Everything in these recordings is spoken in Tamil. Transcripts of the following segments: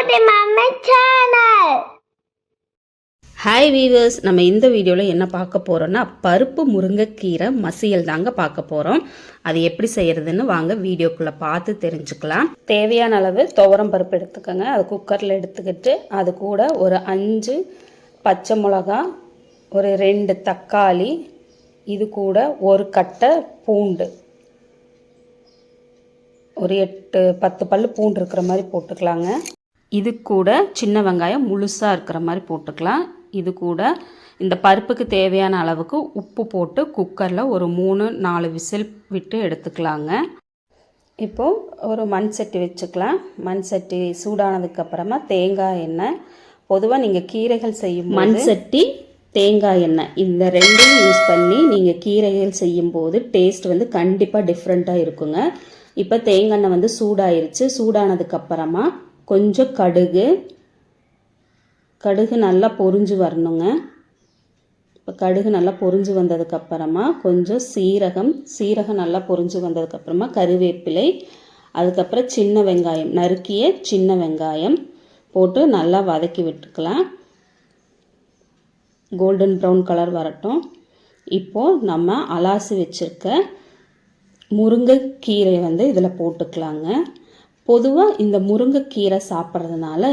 குட்டி சேனல் ஹாய் வீவர்ஸ் நம்ம இந்த வீடியோவில் என்ன பார்க்க போகிறோன்னா பருப்பு முருங்கைக்கீரை மசியல் தாங்க பார்க்க போகிறோம் அது எப்படி செய்கிறதுன்னு வாங்க வீடியோக்குள்ளே பார்த்து தெரிஞ்சுக்கலாம். தேவையான அளவு துவரம் பருப்பு எடுத்துக்கோங்க. அது குக்கரில் எடுத்துக்கிட்டு அது கூட ஒரு அஞ்சு பச்சை மிளகா ஒரு ரெண்டு தக்காளி இது கூட ஒரு கட்டை பூண்டு. ஒரு எட்டு பத்து பல்லு பூண்டு இருக்கிற மாதிரி போட்டுக்கலாங்க. இது கூட சின்ன வெங்காயம் முழுசாக இருக்கிற மாதிரி போட்டுக்கலாம். இது கூட இந்த பருப்புக்கு தேவையான அளவுக்கு உப்பு போட்டு குக்கரில் ஒரு மூணு நாலு விசில் விட்டு எடுத்துக்கலாங்க. இப்போது ஒரு மண் சட்டி வச்சுக்கலாம். மண் சட்டி சூடானதுக்கப்புறமா தேங்காய் எண்ணெய். பொதுவாக நீங்கள் கீரைகள் செய்யும் மண் சட்டி தேங்காய் எண்ணெய். இந்த ரெண்டையும் யூஸ் பண்ணி நீங்கள் கீரைகள் செய்யும்போது டேஸ்ட் வந்து கண்டிப்பாக டிஃப்ரெண்ட்டாக இருக்குங்க. இப்போ தேங்காய் எண்ணெய் வந்து சூடாயிருச்சு. சூடானதுக்கப்புறமா கொஞ்சம் கடுகு. கடுகு நல்லா பொரிஞ்சு வரணுங்க. இப்போ கடுகு நல்லா பொரிஞ்சு வந்ததுக்கப்புறமா கொஞ்சம் சீரகம் சீரகம் நல்லா பொரிஞ்சு வந்ததுக்கப்புறமா கருவேப்பிலை அதுக்கப்புறம் சின்ன வெங்காயம் நறுக்கிய சின்ன வெங்காயம் போட்டு நல்லா வதக்கி விட்டுக்கலாம். கோல்டன் ப்ரௌன் கலர் வரட்டும். இப்போது நம்ம அலாசி வச்சுருக்க முருங்கைக்கீரை வந்து இதில் போட்டுக்கலாங்க. பொதுவாக இந்த முருங்கைக்கீரை சாப்பிட்றதுனால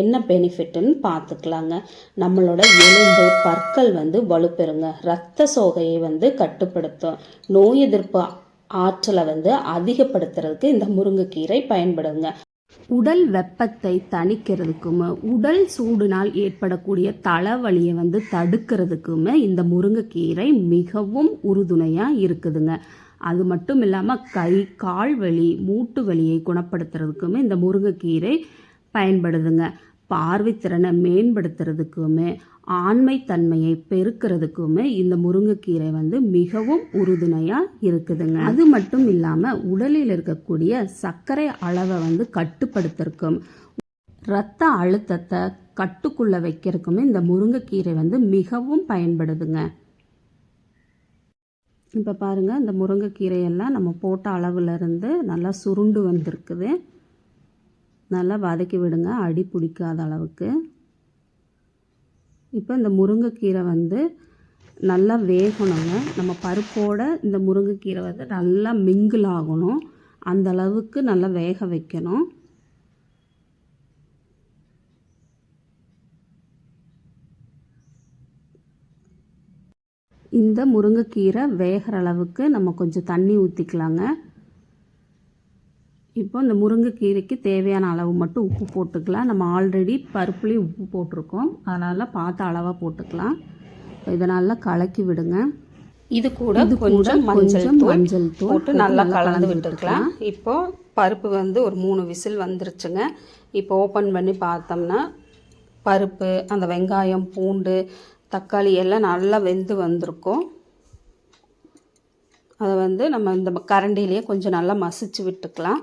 என்ன பெனிஃபிட்டுன்னு பார்த்துக்கலாங்க நம்மளோட எலும்பு பற்கள் வந்து வலுப்பெறுங்க. ரத்த சோகையை வந்து கட்டுப்படுத்தும். நோய் எதிர்ப்பு ஆற்றலை வந்து அதிகப்படுத்துறதுக்கு இந்த முருங்கைக்கீரை பயன்படுங்க. உடல் வெப்பத்தை தணிக்கிறதுக்குமே உடல் சூடுனால் ஏற்படக்கூடிய தலைவலியை வந்து தடுக்கிறதுக்குமே இந்த முருங்கைக்கீரை மிகவும் உறுதுணையாக இருக்குதுங்க. அது மட்டும் இல்லாமல் கை கால் வலி மூட்டு வலியை குணப்படுத்துறதுக்குமே இந்த முருங்கைக்கீரை பயன்படுதுங்க. பார்வைத்திறனை மேம்படுத்துறதுக்குமே ஆண்மை தன்மையை பெருக்கிறதுக்குமே இந்த முருங்கைக்கீரை வந்து மிகவும் உறுதுணையாக இருக்குதுங்க. அது மட்டும் இல்லாமல் உடலில் இருக்கக்கூடிய சர்க்கரை அளவை வந்து கட்டுப்படுத்துறதுக்கும் இரத்த அழுத்தத்தை கட்டுக்குள்ளே வைக்கிறதுக்குமே இந்த முருங்கைக்கீரை வந்து மிகவும் பயன்படுதுங்க. இப்போ பாருங்கள் இந்த முருங்கைக்கீரையெல்லாம் நம்ம போட்ட அளவுலேருந்து நல்லா சுருண்டு வந்திருக்குது. நல்லா வதக்கி விடுங்க அடி பிடிக்காத அளவுக்கு. இப்போ இந்த முருங்கைக்கீரை வந்து நல்லா வேகணுங்க. நம்ம பருப்போட இந்த முருங்கைக்கீரை வந்து நல்லா மிங்கிள் ஆகணும். அந்த அளவுக்கு நல்லா வேக வைக்கணும். இந்த முருங்கைக்கீரை வேகிற அளவுக்கு நம்ம கொஞ்சம் தண்ணி ஊற்றிக்கலாங்க இப்போ இந்த முருங்கைக்கீரைக்கு தேவையான அளவு மட்டும் உப்பு போட்டுக்கலாம். நம்ம ஆல்ரெடி பருப்புலேயும் உப்பு போட்டிருக்கோம். அதனால் பார்த்து அளவாக போட்டுக்கலாம். இதை நல்லா கலக்கி விடுங்க. இது கூட கொஞ்சம் மஞ்சள் மஞ்சள் தூள் போட்டு நல்லா கலந்து விட்டுக்கலாம். இப்போ பருப்பு வந்து ஒரு மூணு விசில் வந்துருச்சுங்க. இப்போ ஓப்பன் பண்ணி பார்த்தோம்னா பருப்பு அந்த வெங்காயம் பூண்டு தக்காளி எல்லாம் நல்லா வெந்து வந்திருக்கும். அதை வந்து நம்ம இந்த கரண்டிலேயே கொஞ்சம் நல்லா மசிச்சு விட்டுக்கலாம்.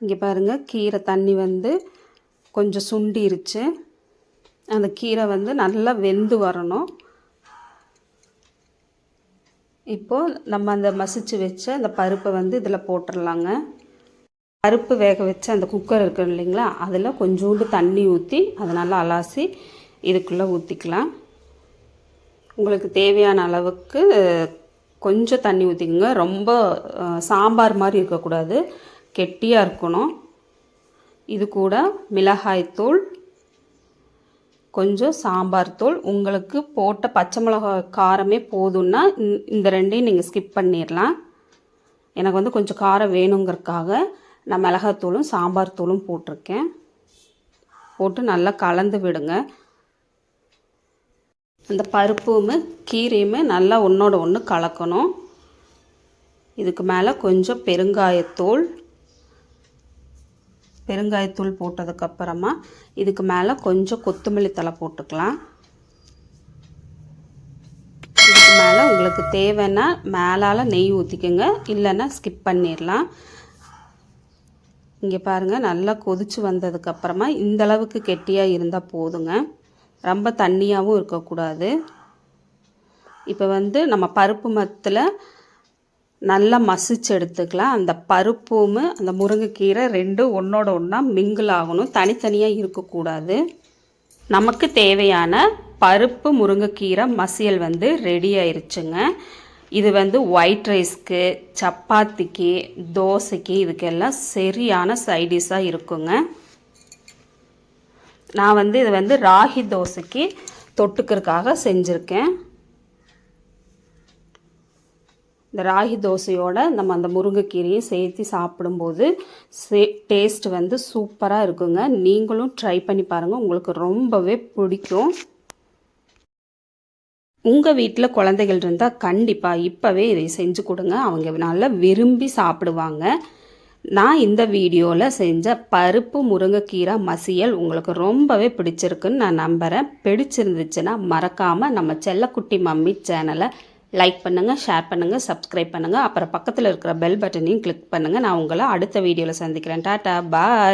இங்கே பாருங்கள் கீரை தண்ணி வந்து கொஞ்சம் சுண்டிருச்சு. அந்த கீரை வந்து நல்லா வெந்து வரணும். இப்போது நம்ம அந்த மசிச்சு வச்ச அந்த பருப்பை வந்து இதில் போட்டுடலாங்க. பருப்பு வேக வச்ச அந்த குக்கர் இருக்குது இல்லைங்களா அதில் கொஞ்சோண்டு தண்ணி ஊற்றி அதை நல்லா அலாசி இதுக்குள்ளே ஊற்றிக்கலாம் உங்களுக்கு தேவையான அளவுக்கு கொஞ்சம் தண்ணி ஊற்றிக்கோங்க ரொம்ப சாம்பார் மாதிரி இருக்கக்கூடாது. கெட்டியாக இருக்கணும். இது கூட மிளகாய்த்தூள் கொஞ்சம் சாம்பார் தூள். உங்களுக்கு போட்ட பச்சை மிளகாய் காரமே போதும்னா இந்த ரெண்டையும் நீங்கள் ஸ்கிப் பண்ணிடலாம் எனக்கு வந்து கொஞ்சம் காரம் வேணுங்கிறதுக்காக நான் மிளகாத்தூளும் சாம்பார் தூளும் போட்டிருக்கேன். போட்டு நல்லா கலந்து விடுங்க. அந்த பருப்பும் கீரையுமே நல்லா ஒன்றோட ஒன்று கலக்கணும். இதுக்கு மேலே கொஞ்சம் பெருங்காயத்தூள். பெருங்காயத்தூள் போட்டதுக்கப்புறமா இதுக்கு மேலே கொஞ்சம் கொத்தமல்லி தலை போட்டுக்கலாம். இதுக்கு மேலே உங்களுக்கு தேவைன்னா மேலால் நெய் ஊற்றிக்கோங்க இல்லைன்னா ஸ்கிப் பண்ணிடலாம். இங்கே பாருங்கள் நல்லா கொதிச்சு வந்ததுக்கப்புறமா இந்தளவுக்கு கெட்டியாக இருந்தால் போதுங்க. ரொம்ப தண்ணியாகவும் இருக்கக்கூடாது. இப்போ வந்து நம்ம பருப்பு மத்தில் நல்லா மசிச்சு எடுத்துக்கலாம். அந்த பருப்பும் அந்த முருங்கைக்கீரை ரெண்டும் ஒன்றோட ஒன்றா மிங்கிள் ஆகணும். தனித்தனியாக இருக்கக்கூடாது. நமக்கு தேவையான பருப்பு முருங்கைக்கீரை மசியல் வந்து ரெடி ஆயிருச்சுங்க. இது வந்து ஒயிட் ரைஸ்க்கு சப்பாத்திக்கு தோசைக்கு இதுக்கெல்லாம் சரியான சைடிஷாக இருக்குங்க. நான் வந்து இது வந்து ராகி தோசைக்கு தொட்டுக்கிறதுக்காக செஞ்சுருக்கேன். இந்த ராகி தோசையோட நம்ம அந்த முருங்கைக்கீரையும் சேர்த்து சாப்பிடும்போது சே டேஸ்ட் வந்து சூப்பராக இருக்குங்க. நீங்களும் ட்ரை பண்ணி பாருங்கள் உங்களுக்கு ரொம்பவே பிடிக்கும். உங்கள் வீட்டில் குழந்தைகள் இருந்தால் கண்டிப்பாக இப்போவே இதை செஞ்சு கொடுங்க. அவங்க நல்லா விரும்பி சாப்பிடுவாங்க. நான் இந்த வீடியோவில் செஞ்ச பருப்பு முருங்கைக்கீரை மசியல் உங்களுக்கு ரொம்பவே பிடிச்சிருக்குன்னு நான் நம்புகிறேன் பிடிச்சிருந்துச்சுன்னா மறக்காமல் நம்ம செல்லக்குட்டி மம்மி சேனலை லைக் பண்ணுங்கள் ஷேர் பண்ணுங்கள் சப்ஸ்கிரைப் பண்ணுங்கள் அப்புறம் பக்கத்தில் இருக்கிற பெல் பட்டனையும் கிளிக் பண்ணுங்கள் நான் உங்களை அடுத்த வீடியோவில் சந்திக்கிறேன். டாட்டா பாய்